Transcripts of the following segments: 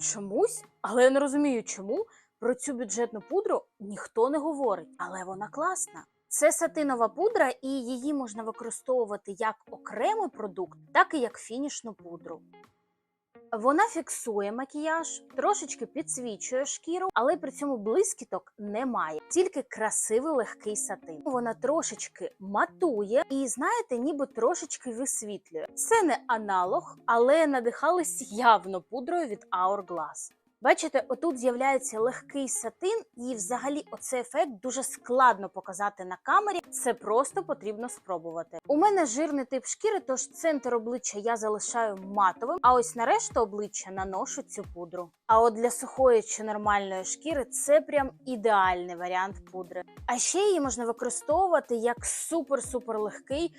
Чомусь, але я не розумію, чому про цю бюджетну пудру ніхто не говорить, але вона класна. Це сатинова пудра, і її можна використовувати як окремий продукт, так і як фінішну пудру. Вона фіксує макіяж, трошечки підсвічує шкіру, але при цьому блискіток немає, тільки красивий легкий сатин. Вона трошечки матує і, знаєте, ніби трошечки висвітлює. Це не аналог, але надихались явно пудрою від Hourglass. Бачите, отут з'являється легкий сатин, і взагалі оцей ефект дуже складно показати на камері. Це просто потрібно спробувати. У мене жирний тип шкіри, тож центр обличчя я залишаю матовим, а ось на решту обличчя наношу цю пудру. А от для сухої чи нормальної шкіри це прям ідеальний варіант пудри. А ще її можна використовувати як супер-супер легкий,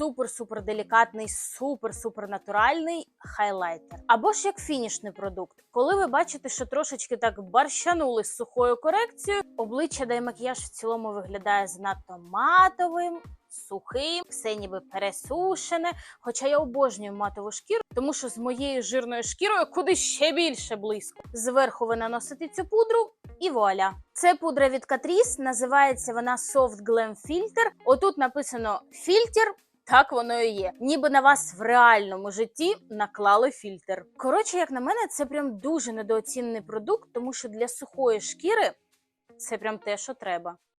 супер-супер делікатний, супер-супер натуральний хайлайтер. Або ж як фінішний продукт. Коли ви бачите, що трошечки так барщанули з сухою корекцією, обличчя да й макіяж в цілому виглядає занадто матовим. Сухим, все ніби пересушене. Хоча я обожнюю матову шкіру, тому що з моєю жирною шкірою куди ще більше близько. Зверху ви наносите цю пудру і вуаля. Це пудра від Catrice, називається вона Soft Glam Filter. Отут написано фільтр. Так воно і є. Ніби на вас в реальному житті наклали фільтр. Коротше, як на мене, це прям дуже недооцінений продукт, тому що для сухої шкіри це прям те, що треба.